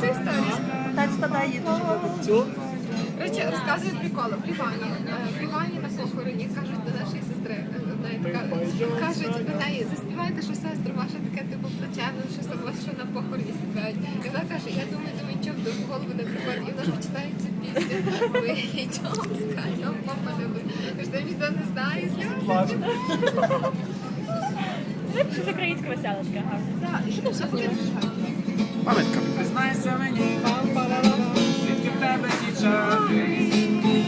цю історію? Отець Тадей Цю? Речі, розказують приколи. В Лівані. Е, В Лівані на похороні кажуть до нашої сестри. е, Кажуть до неї, заспівайте, що сестра ваша таке типу плачевне, що вас що на похороні співають. І вона каже, я думаю, думаю, чого до голову не приходить. І вона починає цю пісню. Ви чого скажемо, папа любить. Каже, ніхто не знає, сльози. Щось українська веселочка. гарно. Так, і що там все буде? Пам'ятка. Признайся мені, звідки в тебе ті чари,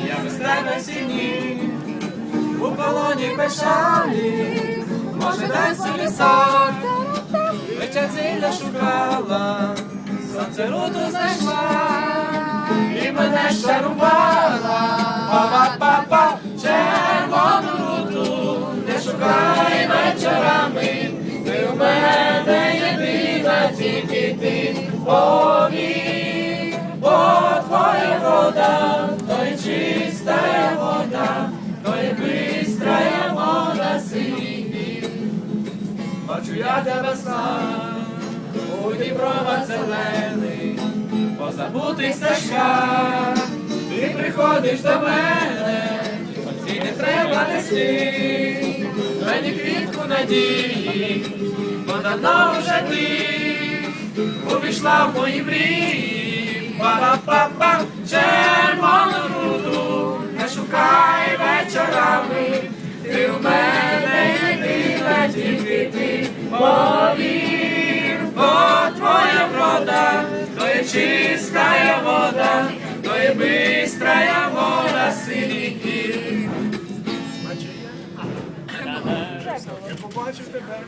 я без тебе сині, у полоні печалі, може десь у лісах, вечір зілля шукала, сонце руту знайшла, і мене щарувала, ти бо твоя вода, то є чистая вода, то є бистрая вода синіх. Бачу я тебе сам, у Дніпрова зелений, по забутих ти приходиш до мене, і не треба нести, мені квітку надії, давно вже ти увійшла в мої мрії, па-па-па, червону руду, не шукай вечорами, ти у мене єдина, тільки ти. Повір, бо твоя врода, то є чистая вода, то є бистрая вода синіх гір. Я побачив тебе.